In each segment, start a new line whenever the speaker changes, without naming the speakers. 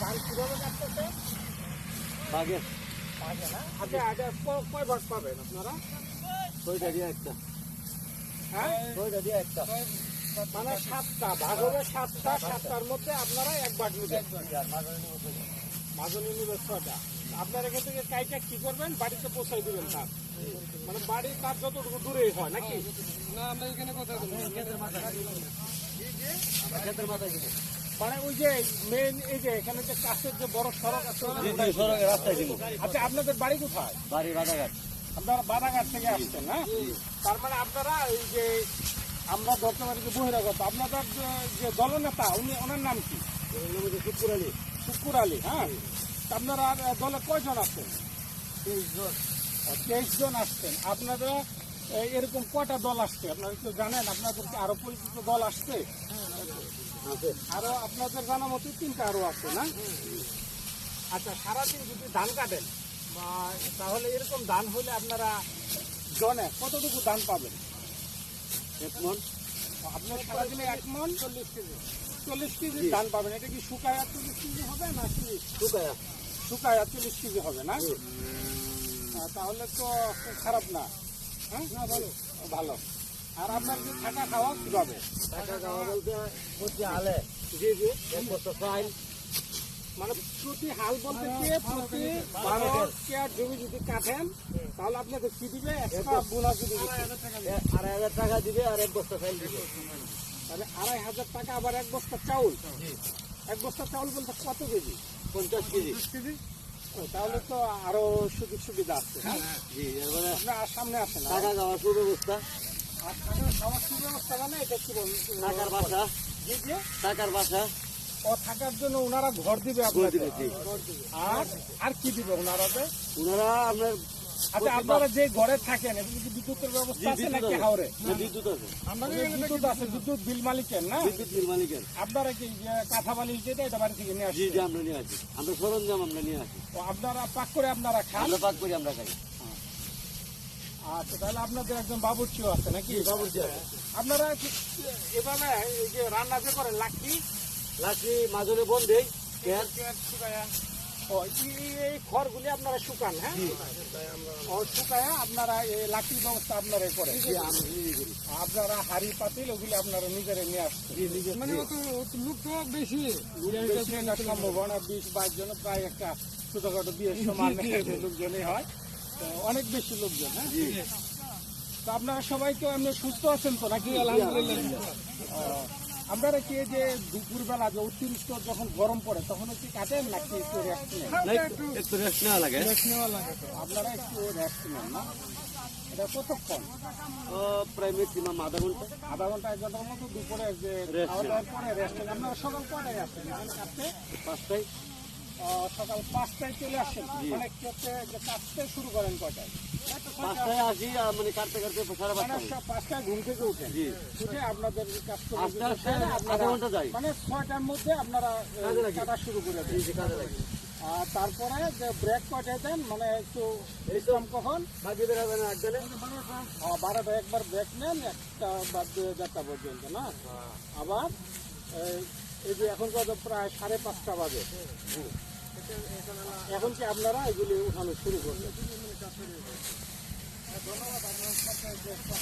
ধান কীভাবে কাটতেছে
বাঘে
কয় ভাগ পাবেন আপনারা?
ছয়টা দিয়ে একটা।
হ্যাঁ?
ছয়টা দিয়ে একটা।
মানে সাতটা ভাগ হবে সাতটা সাতটার মধ্যে আপনারা এক ভাগ নেবেন। মাজনি নিবে ছয়টা। আপনার এখান থেকে কাইটা কি করবেন? বাড়িতে পৌঁছাই দিবেন তার। মানে বাড়ি তার যতটুকু দূরেই হয় নাকি?
ক্ষেতের মাথায়। দিব
মানে ওই যে মেন এই যে এখানে যে কাছের যে বড় সড়ক আছে
রাস্তায়
আচ্ছা আপনাদের বাড়ি কোথায়?
বাড়ি বাজাঘাট
আপনারা বাদাঘাট থেকে আসছেন না? তার মানে আপনারা এই যে আমরা ধরতে পারি যে বহিরাগত আপনাদের যে- দলনেতা উনি ওনার নাম কি?
শুক্র আলী।
শুকুর আলী হ্যাঁ? আপনারা দলে কয়জন আছেন? তেইশ জন। আসছেন। আপনারা এরকম কটা দল আসছে? আপনারা একটু জানেন? আপনাদের কি আরও পরিচিত দল আসছে?
আছে।
আরও আপনাদের জানা মতো তিনটা আরও আছে না? আচ্ছা সারাদিন যদি ধান কাটেন বা তাহলে এরকম ধান হলে আপনারা জনে কতটুকু ধান পাবেন?
এক মন।
আপনার সারাদিনে এক মন? চল্লিশ কেজি। চল্লিশ কেজি ধান পাবেন। এটা কি শুকায় চল্লিশ কেজি হবে না কি
শুকায়া।
শুকায় চল্লিশ কেজি হবে না? তাহলে তো খুব খারাপ না। হ্যাঁ? ভালো। ভালো। আর আপনার কি থাকা খাওয়া কীভাবে?
টাকা খাওয়া বলতে হচ্ছে আলে
জি জি।
এক বস্তা চাইল
মানে প্রতি হাল বলতে কি প্রতি বারো কেয়ার জমি যদি কাটেন তাহলে আপনাকে কি দিবে একটা বোনাস দিবে।
আড়াই হাজার টাকা দিবে। আর এক বস্তা চাইল দিবে।
তাহলে আড়াই হাজার টাকা আবার এক বস্তা চাউল? এক বস্তা চাউল বলতে কত কেজি?
পঞ্চাশ কেজি।
ও, তাহলে তো আরও সুযোগ সুবিধা আছে হ্যাঁ?
জি
আপনার সামনে আসেন
টাকা খাওয়ার সুব্যবস্থা।
থাকার
বাসা বাসা
ও থাকার জন্য ওনারা ঘর দিবে আর আর কি দিবে ওনারা
ওনারা আপনার
আচ্ছা আপনারা যে ঘরে থাকেন এগুলো কি বিদ্যুতের ব্যবস্থা আছে
বিদ্যুৎ
নাকি
আছে। বিদ্যুৎ আছে
বিদ্যুৎ আছে বিদ্যুৎ বিল মালিকের না?
বিদ্যুৎ বিল মালিকের।
আপনারা কি কাঁথা বালি যেটা এটা বাড়ি থেকে নিয়ে
জি আমরা নিয়ে আসি। আমরা সরঞ্জাম আমরা নিয়ে আসি।
ও আপনারা পাক করে আপনারা খান?
আমরা পাক করি আমরা খাই।
আচ্ছা তাহলে আপনাদের একজন বাবুর্চিও আছে নাকি?
বাবুর্চি আছে।
আপনারা এভাবে এই যে রান্না যে করেন লাকড়ি?
লাঠি মাজরে বন দেই গ্যাস
ও এই- খড়গুলি আপনারা শুকান হ্যাঁ? ও শুকায় আপনারা এই লাকড়ির ব্যবস্থা আপনারা করেন। আপনারা হাড়ি পাতিল ওগুলি আপনারা নিজেরা নিয়ে আসছেন মানে লোক তো বেশি। বেশি। সম্ভাবনা বিশ বাইশ জন প্রায় একটা ছোটখাটো বিয়ের সমান লোকজনই হয়। অনেক বেশি লোকজন হ্যাঁ? তো আপনারা সবাই তো এমনি সুস্থ আছেন তো নাকি? আলহামদুলিল্লাহ। ও, আপনারা কি এই যে দুপুরবেলা যে অতিরিক্ত যখন গরম পড়ে তখন কি কাটেন নাকি একটু রেস্ট নেন?
না, একটু একটু রেস্ট নেওয়া লাগে।
আপনারা একটু রেস্ট নেন না? এটা কতক্ষণ?
ও, প্রায় ম্যাক্সিমাম আধা ঘণ্টা।
আধা ঘণ্টা এক ঘণ্টার মতো দুপুরে যে
Rest
খাওয়া দাওয়ার পরে রেস্ট নেন। আপনারা সকাল কটায় কাটতে
পাঁচটায়।
সকাল পাঁচটায় চলে আসেন। অনেক ক্ষেত্রে যে কাটতে শুরু করেন কটায়
পাঁচটায় আসি মানে কাটতে কাটতে সাড়ে
মানে
পাঁচটা
পাঁচটায় ঘুম থেকে উঠে আপনাদের কাজ করে মানে ছয়টার মধ্যে আপনারা। কাটা শুরু করে দেন। আর তারপরে যে ব্রেক কটায় দেন মানে একটু বিশ্রাম কখন? বারোটা একবার ব্রেক নেন একটা বাদ দিয়ে দেড়টা পর্যন্ত না? আবার এই- এই যে এখন কত প্রায় সাড়ে পাঁচটা বাজে। এখন কি আপনারা এগুলি উঠানো শুরু করবেন?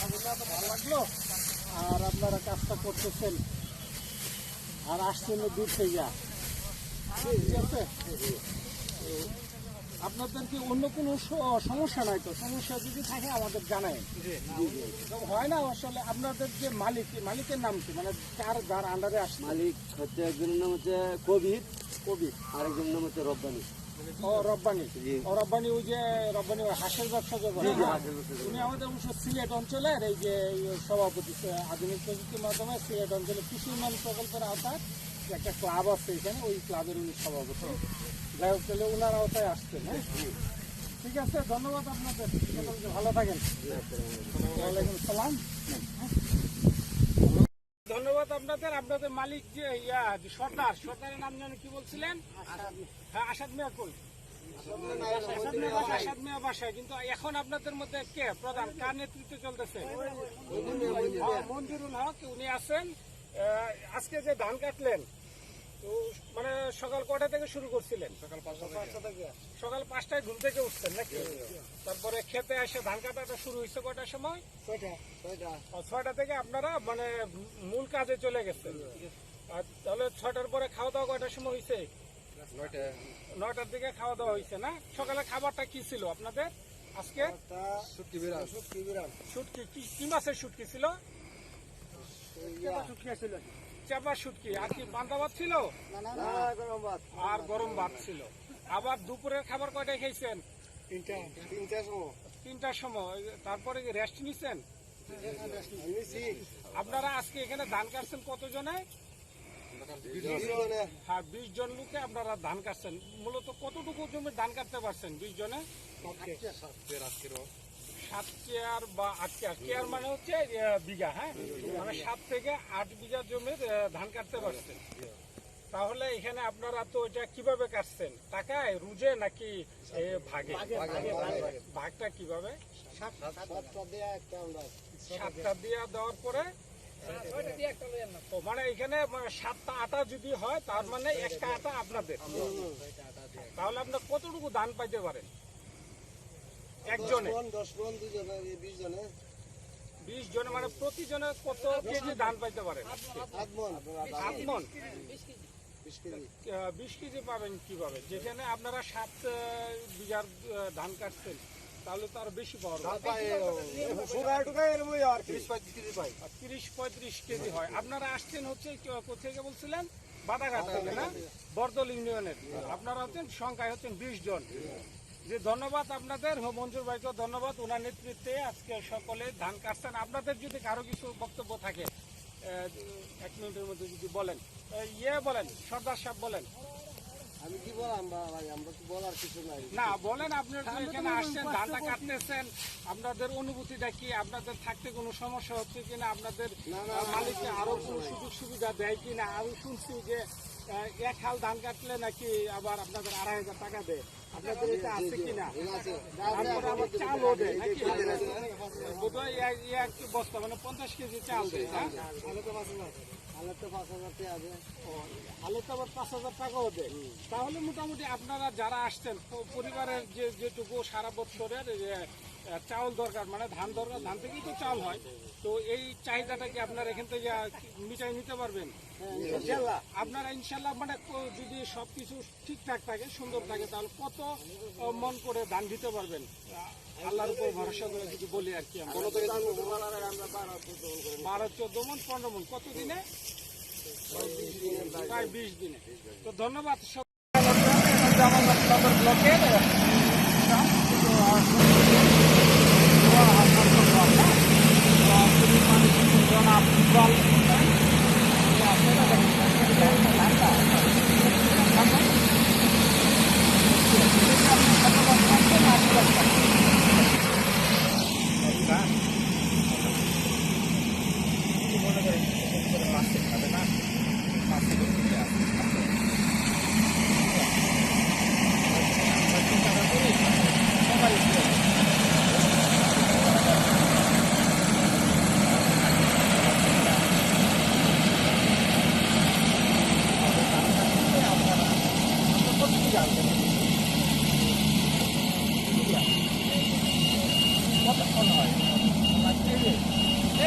ভালো লাগল আর আপনারা কাজটা করতেছেন। আর আসছেন দূর থেকে। ঠিক আছে? আপনাদের কি অন্য কোনো সমস্যা নাই তো? সমস্যা যদি থাকে আমাদের জানায় হয় না আসলে আপনাদের যে মালিক, মালিকের নাম কি? মানে কার, যার আন্ডারে আসছে?
মালিক হচ্ছে একজনের নাম হচ্ছে কবির।
কবি
আরেকজনের নাম হচ্ছে রব্বানি।
ও রব্বানি। ও রব্বানি ওই যে রব্বানি হাঁসের ব্যবসা যে হ্যাঁ? উনি আমাদের অবশ্য সিলেট অঞ্চলের এই যে সভাপতি আধুনিক প্রযুক্তির মাধ্যমে সিলেট অঞ্চলে কৃষি উন্নয়ন প্রকল্পের আওতায় একটা ক্লাব আছে এখানে ওই ক্লাবের উনি সভাপতি। যাই হোক তাহলে ওনার আওতায় আসছেন হ্যাঁ? ঠিক আছে ধন্যবাদ আপনাদের। ভালো থাকেন। ওয়ালাইকুম সালাম। ধন্যবাদ আপনাদের আপনাদের মালিক যে ইয়া যে সর্দার সর্দারের নাম কি বলছিলেন? হ্যাঁ আসাদ মিয়া কই? আসাদ মিয়া বাসায় কিন্তু এখন আপনাদের মধ্যে কে প্রধান? কার নেতৃত্বে চলতেছে? হ্যাঁ, মঞ্জুরুল হক উনি আছেন। আজকে যে ধান কাটলেন তো মানে সকাল কটা থেকে শুরু করছিলেন? সকাল পাঁচটা থেকে। সকাল পাঁচটায় ঘুম থেকে উঠছেন নাকি? তারপরে খেতে এসে ধান কাটাটা শুরু হয়েছে কটার সময়?
ছয়টা
থেকে আপনারা মানে মূল কাজে চলে গেছেন। আর তাহলে ছয়টার পরে খাওয়া দাওয়া কয়টার সময় হয়েছে?
নয়টা।
নয়টার দিকে খাওয়া দাওয়া হয়েছে না? সকালে খাবারটা কি ছিল আপনাদের আজকে?
শুটকি বিরাম শুটকি বিরাম
শুটকি কি কি মাছের শুটকি ছিল? চাপা শুটকি আর কি পান্তা ভাত ছিল? আর গরম ভাত ছিল। আবার দুপুরের খাবার কয়টায় খেয়েছেন?
তিনটা তিনটা সময়।
তিনটার সময়। তারপরে রেস্ট নিছেন? আপনারা আজকে এখানে ধান কাটছেন কতজনে? হ্যাঁ বিশ জন লোকে আপনারা ধান কাটছেন। মূলত কতটুকু জমি ধান কাটতে পারছেন বিশ জনে? সাত চেয়ার বা আট চেয়ার চেয়ার মানে হচ্ছে বিঘা হ্যাঁ? মানে সাত থেকে আট বিঘা জমির ধান কাটতে পারছেন। তাহলে এখানে আপনারা তো এটা কীভাবে কাটছেন? টাকায় রুজে নাকি ভাগে? ভাগটা কীভাবে? সাতটা দিয়ে দেওয়ার পরে মানে এখানে মানে সাতটা আটা যদি হয় তার মানে একটা আটা আপনাদের। তাহলে আপনার কতটুকু ধান পাইতে পারেন? একজনে।
বিশ জনে।
মানে প্রতি জনে কত কেজি ধান পাইতে
সাত মন। বিশ কেজি।
পাবেন কীভাবে? যেখানে আপনারা সাত বিঘার ধান কাটছেন তাহলে তো আরও বেশি পাওয়া
তিরিশ পঁয়ত্রিশ কেজি
তিরিশ পঁয়ত্রিশ কেজি হয়। আপনারা আসছেন হচ্ছে ক- কোথেকে বলছিলেন? বাদাঘাট থেকে না? বরদল ইউনিয়নের। আপনারা হচ্ছেন সংখ্যায় হচ্ছেন বিশ জন। যে ধন্যবাদ আপনাদের মঞ্জুর ভাইকে ধন্যবাদ ওনার নেতৃত্বে আজকে সকলে ধান কাটছেন। আপনাদের যদি কারও কিছু বক্তব্য থাকে এক মিনিটের মধ্যে যদি বলেন ইয়ে বলেন সর্দার সাহেব বলেন।
আমি কি বললাম ভাই আমরা তো বলার কিছু নাই।
না বলেন আপনারা এখানে আসছেন ধানটা কাটতেছেন আপনাদের অনুভূতিটা কি আপনাদের থাকতে কোনো সমস্যা হচ্ছে কিনা আপনাদের মালিককে আরও কোনো সুযোগ সুবিধা দেয় কিনা আমি শুনছি যে এক হাল ধান কাটলে নাকি আবার আপনাদের আড়াই হাজার টাকা দেয়। আপনাদের এটা আছে কিনা? তারপরে আবার চালও দেয়, নাকি? বোধহয় এক- বস্তা মানে পঞ্চাশ কেজি চাল দেয় তাহলে মোটামুটি আপনারা যারা আসছেন পরিবারের যে যেটুকু সারা বছরের চাউল দরকার মানে ধান দরকার ধান থেকেই তো চাউল হয়। তো এই চাহিদাটা কি আপনার এখান থেকে মিটাই নিতে পারবেন? আপনারা ইনশাল্লাহ মানে যদি সবকিছু ঠিকঠাক থাকে সুন্দর থাকে তাহলে কত মন করে ধান দিতে পারবেন? আল্লাহর উপর ভরসা করে যদি বলি আর কি। বারো চোদ্দ মন পনেরো মন কত দিনে? প্রায় বিশ দিনে। তো ধন্যবাদ সব ব্লকের জনাব ইকবাল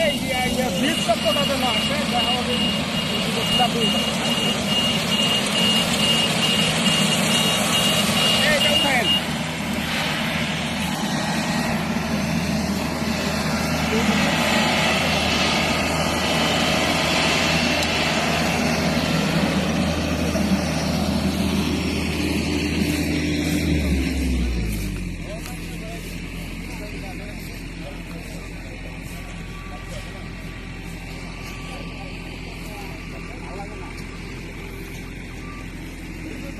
এই ভিড় সত্যটা যেন আসে আমাদের এই উঠেন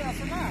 আছে না